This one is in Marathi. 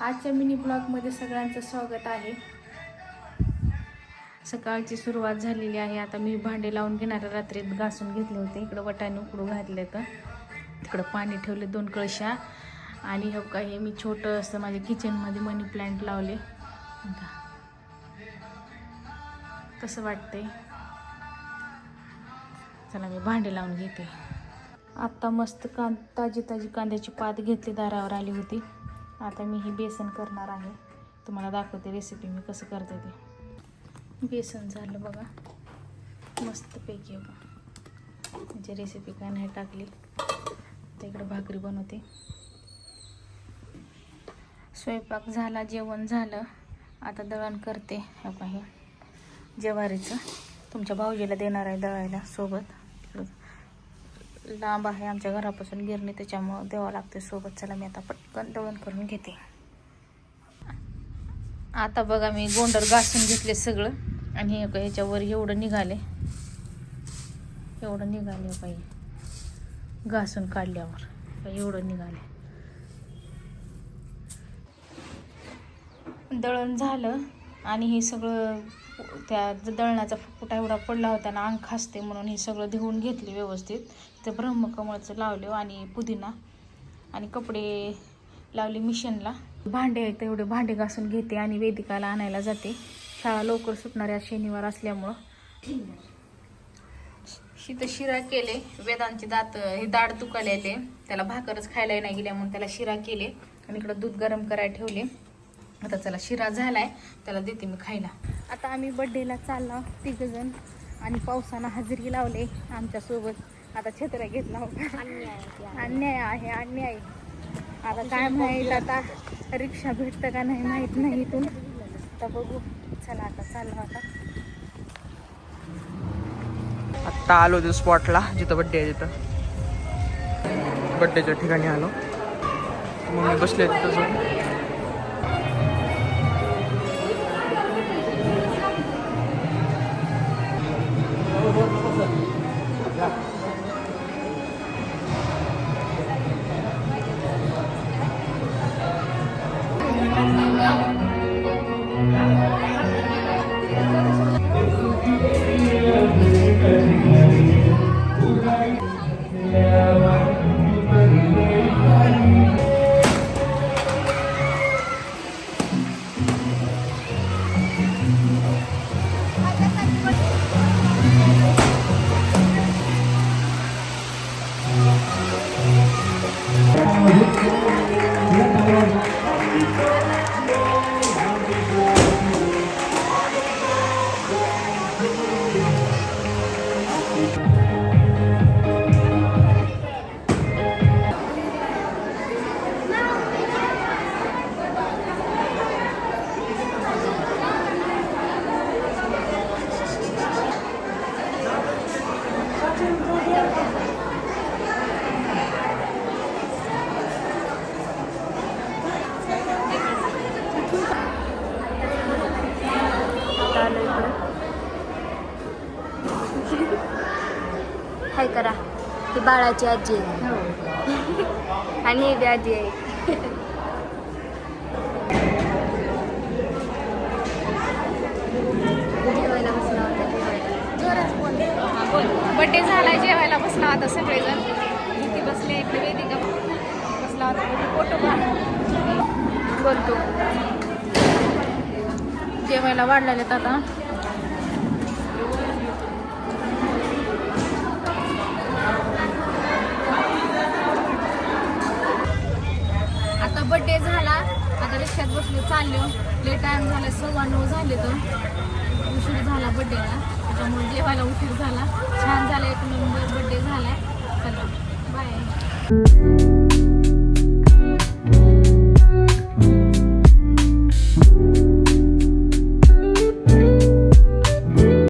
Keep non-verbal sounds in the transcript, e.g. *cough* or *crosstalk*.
आजच्या मिनी ब्लॉगमध्ये सगळ्यांचं स्वागत आहे. सकाळची सुरुवात झालेली आहे. आता मी भांडे लावून घेणाऱ्या रात्रीत घासून घेतले होते. इकडं वटाने उकडू घातले तर तिकडं पाणी ठेवले दोन कळशा. आणि हो हे काही हे मी छोटं असं माझ्या किचनमध्ये मनी प्लांट लावले. कसं वाटतंय? चला मी भांडे लावून घेते. आत्ता मस्त कां ताजी ताजी कांद्याची पात घेतली. दारावर आली होती. आता मी हे बेसन करणार आहे. तुम्हाला दाखवते रेसिपी मी कसं करते ते. बेसन झालं बघा. मस्तपैकी बघा. म्हणजे रेसिपी काय नाही टाकली. तर इकडं भाकरी बनवते. स्वयंपाक झाला जेवण झालं. आता दळण करते. हे हे. ज्वारीचं. तुमच्या भाऊजीला देणार आहे दळायला सोबत. लांब आहे आमच्या घरापासून गिरणी त्याच्यामुळं द्यावं लागते सोबत. चला मी आता पटकन दळण करून घेते. आता बघा मी गोंडर घासून घेतले सगळं आणि हे ह्याच्यावर एवढं निघाले. एवढं निघाले बाई. घासून काढल्यावर एवढं निघाले. दळण झालं आणि हे सगळं त्या दळणाचा फुटा एवढा पडला होता ना अंग खासते म्हणून हे सगळं धुवून घेतले व्यवस्थित. तर ब्रह्मकमळचं लावले हो आणि पुदिना आणि कपडे लावले मिशनला. भांडे आहेत तेवढे भांडे घासून घेते आणि वेदिकाला आणायला जाते. शाळा लवकर सुटणाऱ्या आज शनिवार असल्यामुळं. शीत शिरा केले वेदांचे दात हे दाढ दुखालेले त्याला भाकरच खायला नाही गेल्या म्हणून त्याला शिरा केले आणि इकडं दूध गरम करायला ठेवले. आता चला शिरा झालाय त्याला देते मी खायला. आता आम्ही बड्डेला चालला तिघ जण आणि पावसानं हजेरी लावले आमच्यासोबत. आता छत्र्या घेतला होता अन्याय आहे अन्याय. आता काय माहीत आता रिक्षा भेटतं का नाही माहीत नाही इथून. आता बघू. चला आता चाललो आता. आत्ता आलो होतो स्पॉटला जिथं बड्डे आहे तिथं. बड्डेच्या ठिकाणी आलो. मम्मी बसले तिथं हाय करा. ही बाळाची आजी आहे. *laughs* आणि ही आजी आहे. जेवायला बसला होता. बड्डे झालाय जेवायला बसला आता सगळेजण. इथे बसले इकडे वेदिका बसला होता फोटो बोलतो. जेवायला वाढलेले आता. झाला. आता रिक्षात बसलो चाललो. ले टाइम झाला सव्वा नऊ झाले तर. उशीर झाला बड्डेला त्याच्यामुळे जेवायला उशीर झाला. छान झाला एक नंबर बड्डे झालाय. चला बाय